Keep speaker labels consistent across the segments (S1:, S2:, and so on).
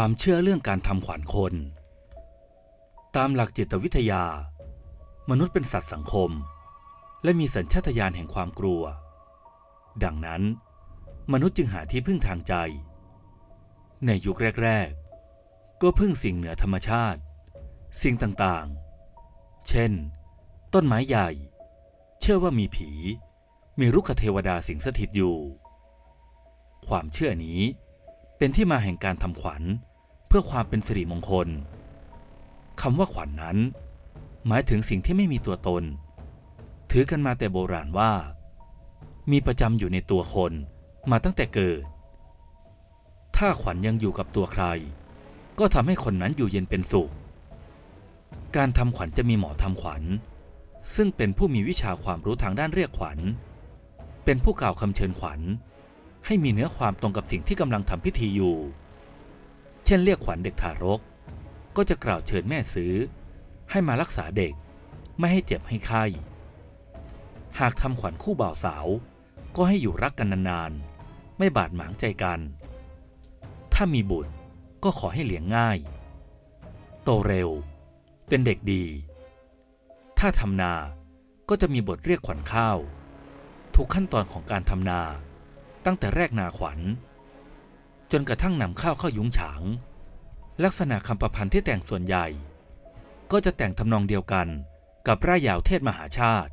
S1: ความเชื่อเรื่องการทำขวัญคน ตามหลักจิตวิทยา มนุษย์เป็นสัตว์สังคม และมีสัญชาตญาณแห่งความกลัว ดังนั้น มนุษย์จึงหาที่พึ่งทางใจ ในยุคแรก ๆ ก็พึ่งสิ่งเหนือธรรมชาติ สิ่งต่างๆ เช่น ต้นไม้ใหญ่ เชื่อว่ามีผี มีรุกขเทวดาสิงสถิตอยู่ ความเชื่อนี้ เป็นที่มาแห่งการทำขวัญ เพื่อความเป็นสิริมงคลคำว่าขวัญนนั้น หมายถึงสิ่งที่ไม่มีตัวตน ถือกันมาแต่โบราณว่า มีประจำอยู่ในตัวคนมาตั้งแต่เกิด ถ้าขวัญยังอยู่กับตัวใคร ก็ทำให้คนนั้นอยู่เย็นเป็นสุข การทำขวัญจะมีหมอทำขวัญ ซึ่งเป็นผู้มีวิชาความรู้ทางด้านเรียกขวัญ เป็นผู้กล่าวคำเชิญขวัญ ให้มีเนื้อความตรงกับสิ่งที่กำลังทำพิธีอยู่ เช่นเรียกขวัญเด็กทารก ก็จะกล่าวเชิญแม่ซื้อ ให้มารักษาเด็ก ไม่ให้เจ็บให้ไข้หากทำขวัญคู่บ่าวสาว ก็ให้อยู่รักกันนานๆ ไม่บาดหมางใจกัน ถ้ามีบุตรก็ขอให้เลี้ยงง่าย โตเร็ว เป็นเด็กดี ถ้าทำนาก็จะมีบทเรียกขวัญข้าว ทุกขั้นตอนของการทำนา ตั้งแต่แรกนาขวัญ จนกระทั่งนำข้าวเข้ายุ้งฉาง ลักษณะคำประพันธ์ที่แต่งส่วนใหญ่ ก็จะแต่งทำนองเดียวกันกับร่ายยาวเทศมหาชาติ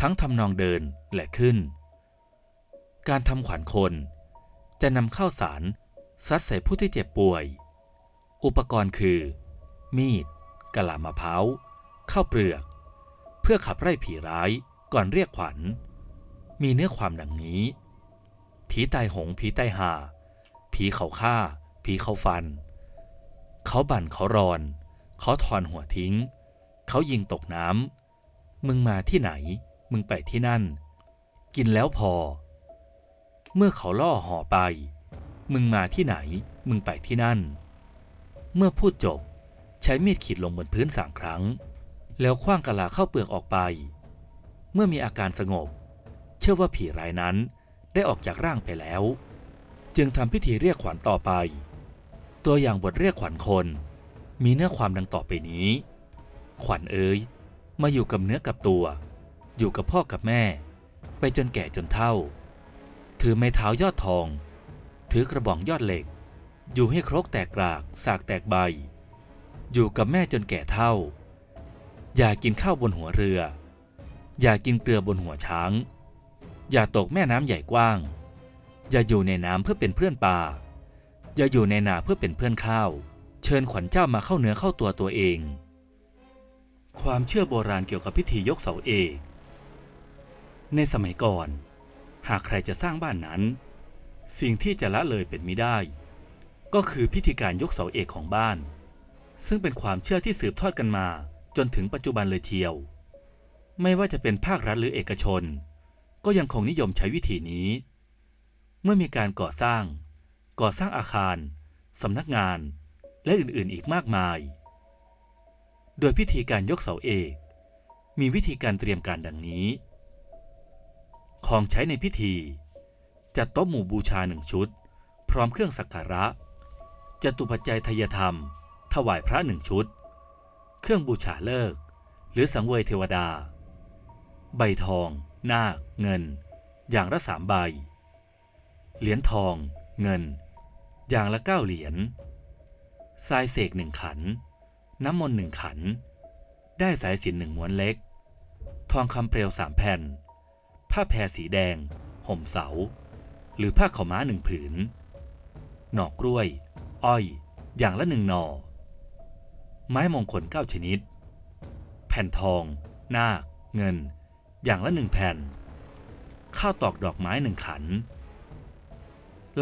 S1: ทั้งทำนองเดินและขึ้น การทำขวัญคนจะนำข้าวสารซัดใส่ผู้ที่เจ็บป่วย อุปกรณ์คือ มีดกะลามะพร้าวข้าวเปลือก เพื่อขับไล่ผีร้ายก่อนเรียกขวัญ มีเนื้อความดังนี้ ผีตายหง ผีตายหา ผีเขาฆ่า ผีเขาฟัน เขาบั่นเขารอน เขาถอนหัวทิ้ง เขายิงตกน้ำ มึงมาที่ไหน มึงไปที่นั่น กินแล้วพอ เมื่อเขาล่อห่อไป มึงมาที่ไหน มึงไปที่นั่น เมื่อพูดจบ ใช้มีดขีดลงบนพื้นสามครั้ง แล้วคว้างกะลาเข้าเปลือกออกไป เมื่อมีอาการสงบ เชื่อว่าผีรายนั้น ได้ออกจากร่างไปแล้ว จึงทำพิธีเรียกขวัญต่อไป ตัวอย่างบทเรียกขวัญคน มีเนื้อความดังต่อไปนี้ ขวัญเอ๋ยมาอยู่กับเนื้อกับตัว อยู่กับพ่อกับแม่ ไปจนแก่จนเฒ่า ถือไม้เท้ายอดทอง ถือกระบองยอดเหล็ก อยู่ให้ครกแตกกรากสากแตกใบ อยู่กับแม่จนแก่เท่า อย่ากินข้าวบนหัวเรือ อย่ากินเกลือบนหัวช้าง อย่าตกแม่น้ำใหญ่กว้าง อย่าอยู่ในน้ำเพื่อเป็นเพื่อนปลา อย่าอยู่ในนาเพื่อเป็นเพื่อนข้าว เชิญขวัญเจ้ามาเข้าเนื้อเข้าตัวตัวเอง ความเชื่อโบราณเกี่ยวกับพิธียกเสาเอก ในสมัยก่อน หากใครจะสร้างบ้านนั้น สิ่งที่จะละเลยเป็นไม่ได้ ก็คือพิธีการยกเสาเอกของบ้าน ซึ่งเป็นความเชื่อที่สืบทอดกันมาจนถึงปัจจุบันเลยเทียว ไม่ว่าจะเป็นภาครัฐหรือเอกชน ก็ยังคงนิยมใช้วิธีนี้ เมื่อมีการก่อสร้าง ก่อสร้างอาคารสำนักงาน และอื่นๆอีกมากมาย โดยพิธีการยกเสาเอก มีวิธีการเตรียมการดังนี้ ของใช้ในพิธี จัดโต๊ะหมู่บูชาหนึ่งชุด พร้อมเครื่องสักการะจตุปัจจัยทายธรรม ถวายพระหนึ่งชุด เครื่องบูชาเลิก หรือสังเวยเทวดา ใบทอง นาคเงิน อย่างละสามใบ เหรียญทองเงิน อย่างละเก้าเหรียญทรายเสกหนึ่งขัน น้ำมนต์หนึ่งขัน ได้สายสินหนึ่งม้วนเล็ก ทองคำเปลวสามแผ่น ผ้าแพรสีแดง ห่มเสา หรือผ้าขาวม้าหนึ่งผืน หนอกกล้วย อ้อย อย่างละหนึ่งหนอ ไม้มงคลเก้าชนิด แผ่นทอง นาค เงิน อย่างละหนึ่งแผ่น ข้าวตอกดอกไม้หนึ่งขัน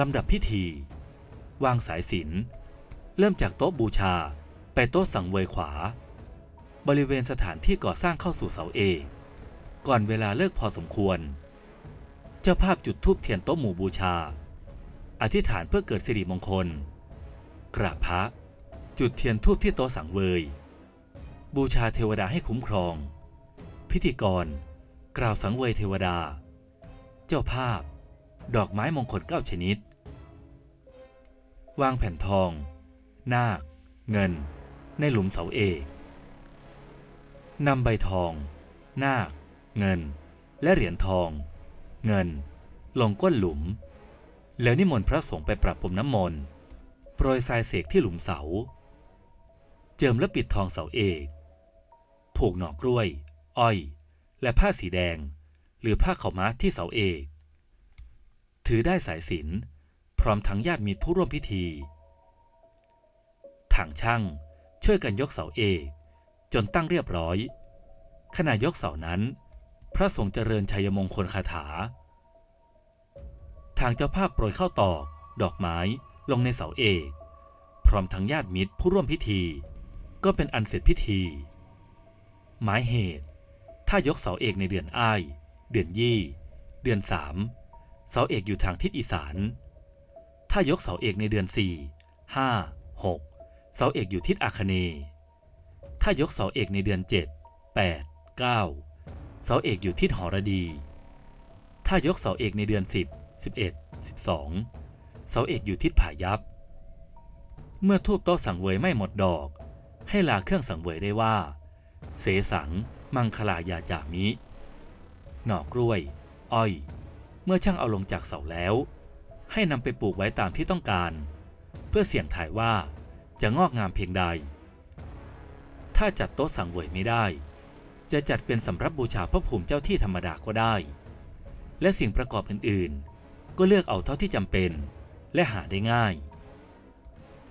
S1: ลำดับพิธี วางสายสิญจนเริ่มจากโต๊ะบูชาไปโต๊ะสังเวยขวา บริเวณสถานที่ก่อสร้างเข้าสู่เสาเอกก่อนเวลาเลิกพอสมควร เจ้าภาพจุดธูปเทียนโต๊ะหมู่บูชา อธิษฐานเพื่อเกิดสิริมงคล กราบพระ จุดเทียนทูบที่โต๊ะสังเวย บูชาเทวดาให้คุ้มครอง พิธีกร กล่าวสังเวยเทวดา เจ้าภาพ ดอกไม้มงคลเก้าชนิด วางแผ่นทอง นาค เงิน ในหลุมเสาเอกนำใบทอง นาค เงิน และเหรียญทอง เงิน ลงก้นหลุม แล้วนิมนต์พระสงฆ์ไปปรับพรมน้ำมนต์โปรยทรายเสกที่หลุมเสา เจิมและปิดทองเสาเอก ผูกหน่อกล้วย อ้อย และผ้าสีแดง หรือผ้าขาวม้าที่เสาเอก ถือได้สายสิญจนพร้อมทั้งญาติมิตรผู้ร่วมพิธี ทางช่างช่วยกันยกเสาเอกจนตั้งเรียบร้อย ขณะยกเสานั้น พระสงฆ์เจริญชัยมงคลคาถา ทางเจ้าภาพโปรยข้าวตอก ดอกไม้ลงในเสาเอกพร้อมทั้งญาติมิตรผู้ร่วมพิธี ก็เป็นอันเสร็จพิธี หมายเหตุ ถ้ายกเสาเอกในเดือนอ้าย เดือนยี่ เดือนสามเสาเอกอยู่ทางทิศอีสาน ถ้ายกเสาเอกในเดือนสี่ห้าหกเสาเอกอยู่ทิศอาคเนย์ถ้ายกเสาเอกในเดือนเจ็ดแปดเก้าเสาเอกอยู่ทิศหอรดี ถ้ายกเสาเอกในเดือนสิบสิบเอ็ดสิบสองเสาเอกอยู่ทิศผายับ เมื่อทูบโต๊ะสังเวยไม่หมดดอก ให้ลาเครื่องสังเวยได้ว่า เสสัง มังคลายาจามิ หน่อกล้วย อ้อย เมื่อช่างเอาลงจากเสาแล้ว ให้นำไปปลูกไว้ตามที่ต้องการ เพื่อเสี่ยงทายว่าจะงอกงามเพียงใด ถ้าจัดโต๊ะสังเวยไม่ได้ จะจัดเป็นสำรับบูชาพระภูมิเจ้าที่ธรรมดาก็ได้ และสิ่งประกอบอื่นๆ ก็เลือกเอาเท่าที่จำเป็น และหาได้ง่าย